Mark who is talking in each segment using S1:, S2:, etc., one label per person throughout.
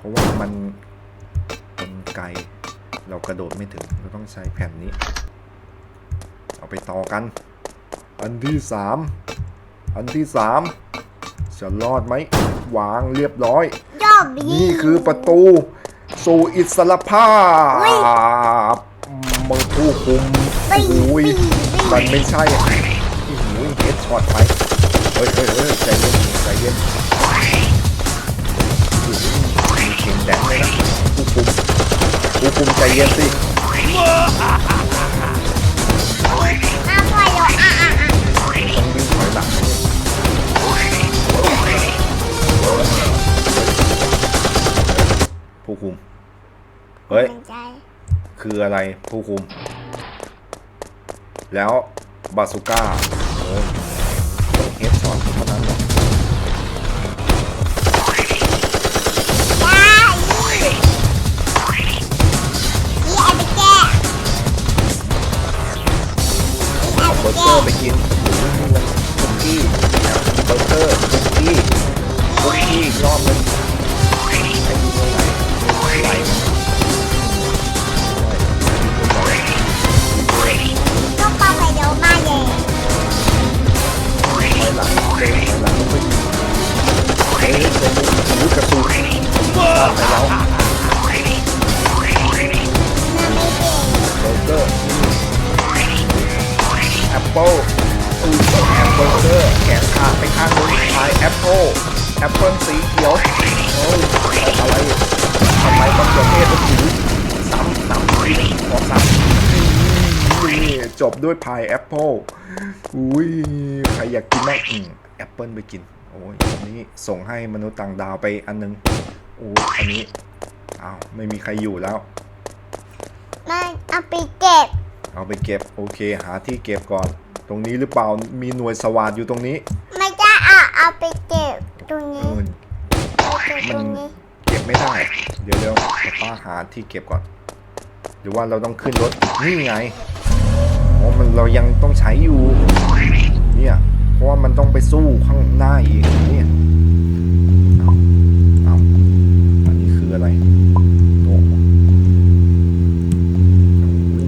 S1: เพราะว่ามันมันไกล เรากระโดดไม่ถึง เราต้องใช้แผ่นนี้ เอาไปต่อกัน อันที่สามอันที่สามจะรอดไหมวางเรียบร้อย
S2: ยอดบี
S1: นี่คือประตูสู่อิสรภาพมึงผู้คุม
S2: บี
S1: อุ้ย
S2: บีบี
S1: มันไม่ใช่โอ้โหเฮดช็อตไปเฮ้ยเฮ้ยเฮ้ยใจเย็นใจเย็น แดงเลยนะผู้คุมผู้คุมใจเย็นสิ
S2: อะพอแล้วอะอะอะ
S1: ต้องวิ่งถอยหลังผู้คุม เฮ้ย
S2: ใจ
S1: คืออะไรผู้คุม แล้วบาสุก้าโอ้ยต้อ เดินถอยหลังไปเฮ้ยเดินหูกระสุนตามไปแล้ว
S2: เบ
S1: อร์เกอร์แอปเปิลอือแอปเปิลเกอร์แขนขาดไปข้างนึงพายแอปเปิลแอปเปิลสีเขียวโอ้ยอะไรทำไมต้องเกิดเทศต้องถือซ้ำซ้ำขอซ้ำนี่จบด้วยพายแอปเปิลอุ้ยใครอยากกินบ้างอืม แอปเปิลไปกิน โอ้ยอันนี้ส่งให้มนุษย์ต่างดาวไปอันนึง โอ้ยอันนี้อ้าวไม่มีใครอยู่แล้ว
S2: มันเอาไปเก็บ
S1: เอาไปเก็บ โอเค หาที่เก็บก่อน ตรงนี้หรือเปล่า มีหน่วยสวาดอยู่ตรงนี้
S2: ไม่จะเอาเอาไปเก็บตรง
S1: เอ
S2: นี้
S1: อ
S2: เอาไปเก็บตรงนี้
S1: เก็บไม่ได้ เดี๋ยวเดี๋ยวป้าหาที่เก็บก่อน หรือว่าเราต้องขึ้นรถ นี่ไง อ๋อ มันเรายังต้องใช้อยู่ เนี่ยเพ ราะว่ามันต้องไปสู้ข้างหน้าอีกเนี่ยเอาเอาอันนี้คืออะไรโอ้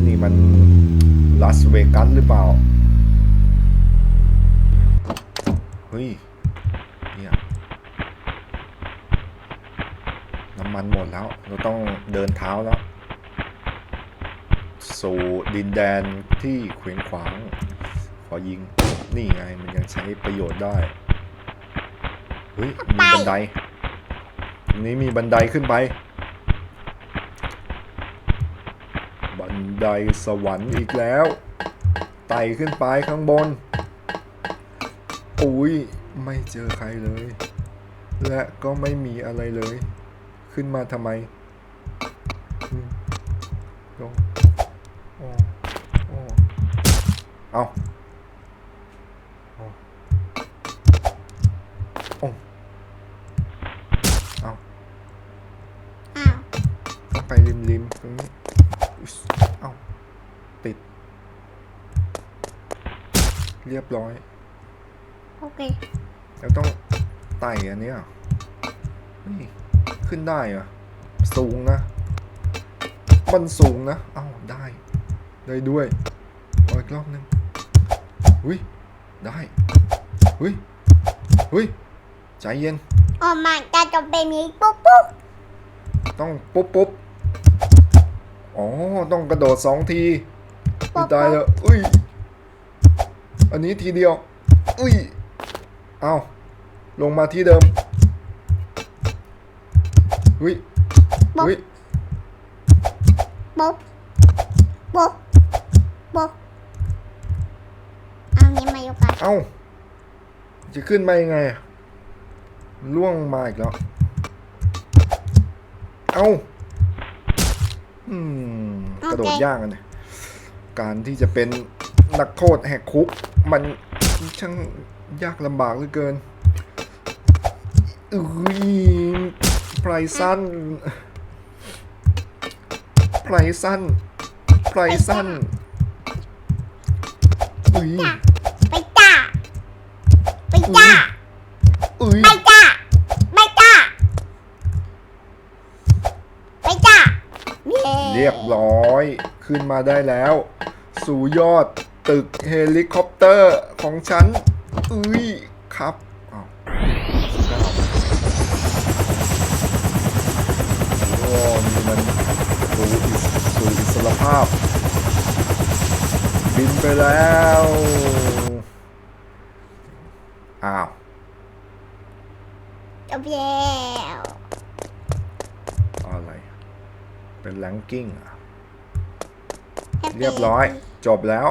S1: นี่มันลาสเวกัสหรือเปล่า เฮ้ย เนี่ยน้ำมันหมดแล้ว เราต้องเดินเท้าแล้ว สู่ดินแดนที่เขวงขวาง ขอยิง นี่ไงมันยังใช้ประโยชน์ได้เฮ้ยมีบันไดตรงนี้มีบันไดขึ้นไป บันไดสวรรค์อีกแล้วไต่ขึ้นไปข้างบนอุ้ยไม่เจอใครเลย และก็ไม่มีอะไรเลย ขึ้นมาทำไมอืมโอ้โอ้โอ้เอาเอาโอ้เอา
S2: อ้าว
S1: ต้อง ไปริมริมๆตรงนี้อุ๊ยเอาติด เรียบร้อย
S2: โอเค
S1: แล้วต้องไต่อันเนี้ยนี่ขึ้นได้เหรอะสูงนะ มันสูงนะ เอ้าได้ ได้ด้วยขออีกรอบหนึงหุยได้หุยหุยใจเย็น
S2: ออกมาจะจะเป็นนี้ปุ๊บปุ๊บ
S1: ต้องปุ๊บปุ๊บ อ๋อ ต้องกระโดดสองทีไม่ตายแล้วอุ้ย อันนี้ทีเดียว อุ้ย เอาลงมาที่เดิม อุ้ย อุ้ย
S2: ปุ๊บปุ๊บปุ๊บเอานี้มายกกัน
S1: เอ้าจะขึ้นมายังไงอะล่วงมาอีกแล้ว เอ้า อืมกระโดดยากอะเนี่ยการที่จะเป็นนักโทษแหกคุก มันช่างยากลำบากเหลือเกินอุ้ยไพรสั้นไพรสั้นไพรสั้นอุ้ย
S2: ไปจ้าไปจ้า
S1: อุ้ย ขึ้นมาได้แล้ว สู่ยอดตึกเฮลิคอปเตอร์ของฉันอุ้ยครับอ้าวโอ้นี่มันสู่อิสสู่อิสรภาพ บินไปแล้ว อ้าว
S2: จบแล้ว
S1: อะไร เป็นแรงกิ้งอะ
S2: แฮปปี้
S1: เรียบร้อย จบแล้ว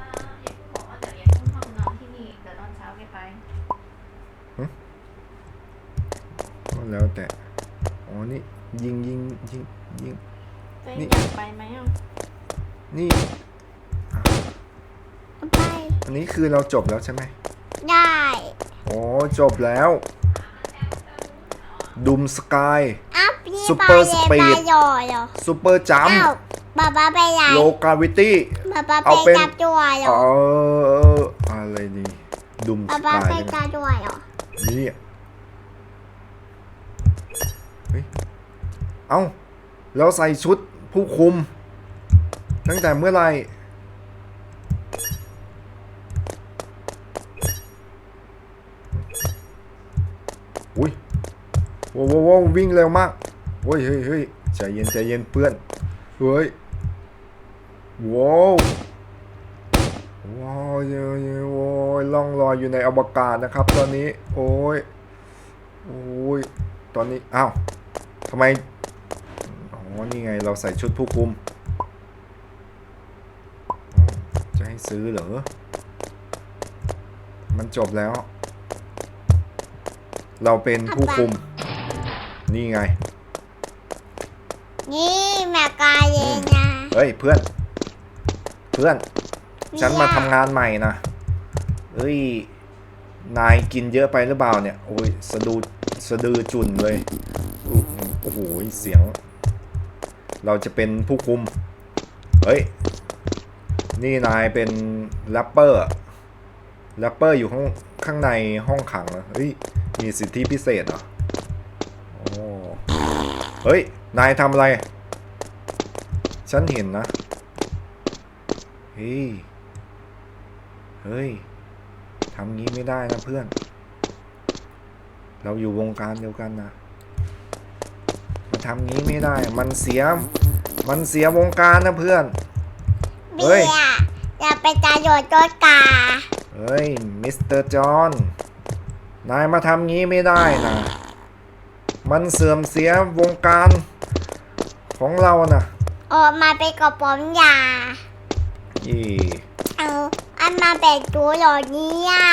S3: อ่าอย่าเพิ่งบอกว่าเดี๋ยวอย่าเพิ่งห้องนอนที่นี่เดี๋ยวตอนเช้าแกไป
S1: ก็แล้วแต่ อ๋อ นี่ ยิงยิงยิงยิง
S3: ตัวเอ
S1: นี่
S3: งอยากไปไหมอะ
S1: นี่
S2: ไป
S1: อันนี้คือเราจบแล้วใช่ไหม
S2: ได้
S1: อ๋อจบแล้วดุมสกาย
S2: อ้าวพี่
S1: Super
S2: ไป
S1: Speed
S2: ไปหยอเหรอ
S1: ซูเปอร์จัม
S2: อ้าว ป๊าป๊าไปไหน
S1: โลกาวิตี้
S2: ป๊าป๊าไป
S1: เอาเป็น
S2: จับจัวเหร
S1: เอ
S2: อ
S1: ออะไรดีดุม
S2: ป๊า
S1: ส
S2: ป๊ากา
S1: ย
S2: ไป
S1: ใช่ไหม
S2: จับจัวเหรอ
S1: นี่เฮ้ยเอ้าเราใส่ชุดผู้คุม ตั้งแต่เมื่อไหร่อุ้ยโว้วโว้วโว้ววิ่งเร็วมากโอ้ยเฮ้ยเฮ้ยใจเย็นใจเย็นเพื่อนเฮ้ย ว้าวว้าวเยอะเยอะโอ้ยล่องลอยอยู่ในอวกาศนะครับ ตอนนี้ โอ้ยโอ้ยตอนนี้อ้าวทำไมอ๋อนี่ไงเราใส่ชุดผู้คุมอ๋อจะให้ซื้อเหรอ มันจบแล้ว เราเป็นผู้คุม นี่ไง
S2: นี่แม่กายเองนะ
S1: เฮ้ย เพื่อน เพื่อน ฉันมาทำงานใหม่นะเฮ้ย นายกินเยอะไปหรือเปล่าเนี่ย โอ้ยสะดูสะดือจุ่นเลยอุ๊ยโอ้โห เสียง เราจะเป็นผู้คุม เฮ้ย นี่นายเป็นแรปเปอร์แรปเปอร์อยู่ข้างข้างในห้องขังเหรอเฮ้ย มีสิทธิพิเศษเหรอโอ้เฮ้ย นายทำอะไร ฉันเห็นนะเฮ้ย เฮ้ย ทำงี้ไม่ได้นะเพื่อน เราอยู่วงการเดียวกันนะ มาทำงี้ไม่ได้ มันเสีย มันเสียวงการนะเพื่อน เฮ้
S2: เบี
S1: ย
S2: ยร์อย่าไปตาโยนตัวกา
S1: เฮ้ย มิสเตอร์จอห์น นายมาทำงี้ไม่ได้นะ มันเสื่อมเสียวงการของเรานะ
S2: ออกมาเป็นกระป๋องยา
S1: อี
S2: เอาอันมาเป็นตัวหลอดนี้อะ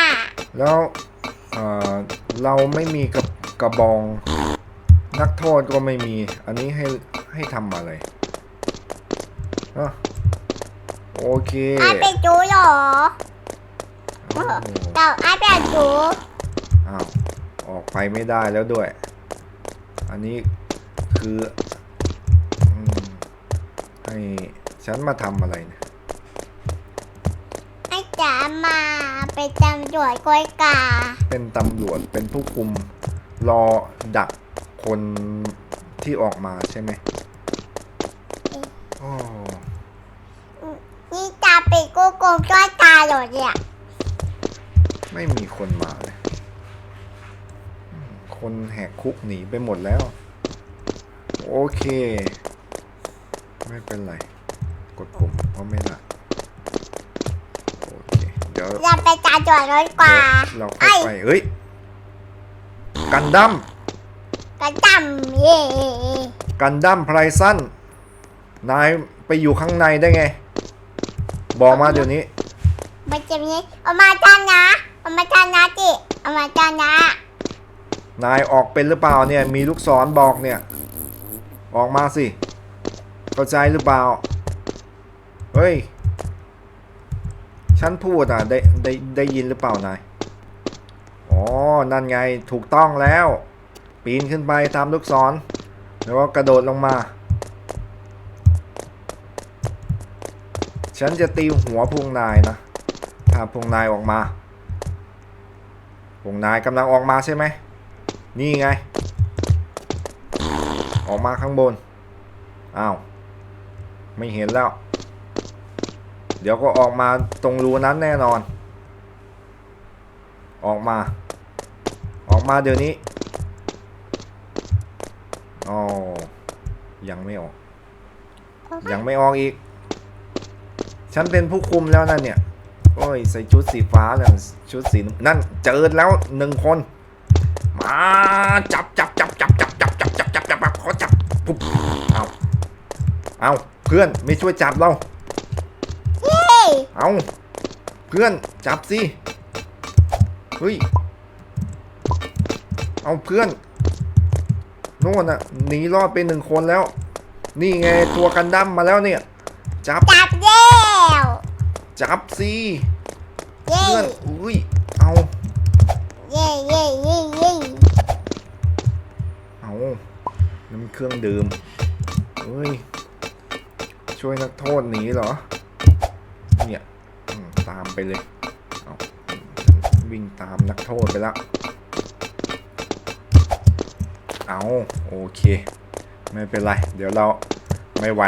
S1: แล้วเอ่อเราไม่มีกระกระบอง นักโทษก็ไม่มี อันนี้ให้ให้ทำอะไรอะโอเค
S2: อันเป็นตัวหรอ
S1: โอ้
S2: แต่อันเป็นตัว
S1: อ้าวออกไปไม่ได้แล้วด้วย อันนี้คืออืมให้ฉันมาทำอะไรเนี่ย
S2: ไอ้จ๋า มาเป็นตำรวจกวยกา
S1: เป็นตำรวจเป็นผู้คุมรอดักคนที่ออกมาใช่ไหมโอ้
S2: นี่ตาเป็นกูโกงจ้อยตาเหรอเนี่ย
S1: ไม่มีคนมาเลยอืมคนแหกคุกหนีไปหมดแล้ว โอเค ไม่เป็นไร กดปุ่มเพราะไม่ได้โอเค เดี๋ยว
S2: อย่าไปตำรวจกวยกา
S1: เราค่อยไปเฮ้ย กันดั้ม
S2: กระจำเย่
S1: กันดั้มไพรสั้นนายไปอยู่ข้างในได้ไง บอกมาเดี๋ยวนี้
S2: มันจะมีเอามาจานนะเอามาจานนะจิเอามาจานนะ
S1: นายออกเป็นหรือเปล่าเนี่ยมีลูกศรบอกเนี่ย ออกมาสิ เข้าใจหรือเปล่า เฮ้ย ฉันพูดอะได้ได้ได้ยินหรือเปล่านาย อ๋อ นั่นไงถูกต้องแล้ว ปีนขึ้นไปตามลูกศร แล้วก็กระโดดลงมา ฉันจะตีหัวพวกนายนะ ถ้าพวกนายออกมาพวกนายกำลังออกมาใช่ไหม นี่ไง ออกมาข้างบน อ้าว ไม่เห็นแล้ว เดี๋ยวก็ออกมาตรงรูนั้นแน่นอน ออกมา ออกมาเดี๋ยวนี้อ๋อยังไม่ออก ยังไม่ออกอีก ฉันเป็นผู้คุมแล้วนั่นเนี่ย โอ้ย ใส่ชุดสีฟ้าแล้วชุดสีน้ำนั่นเจอแล้วหนึ่งคน มาจับจับจับจับจับจับจับจับจับจับจับขอจับปุ๊บเอาเอาเพื่อนไม่ช่วยจับเรา
S2: เฮ้ย
S1: เอาเพื่อนจับสิเฮ้ยเอาเพื่อนโน่นน่ะหนีรอดไปหนึ่งคนแล้ว นี่ไงตัวกันดั้มมาแล้วเนี่ย จับ
S2: จับแล้ว
S1: จับสิ
S2: เย้
S1: เพื่อนอุ้ยเอา
S2: เย้เย้เย้เย้
S1: เอาน้ำเครื่องดื่มเฮ้ยช่วยนักโทษหนีเหรอเนี่ยอืมตาม ไปเลยเอาวิ่งตามนักโทษไปแล้วเอาโอเค ไม่เป็นไร เดี๋ยวเราไม่ไหว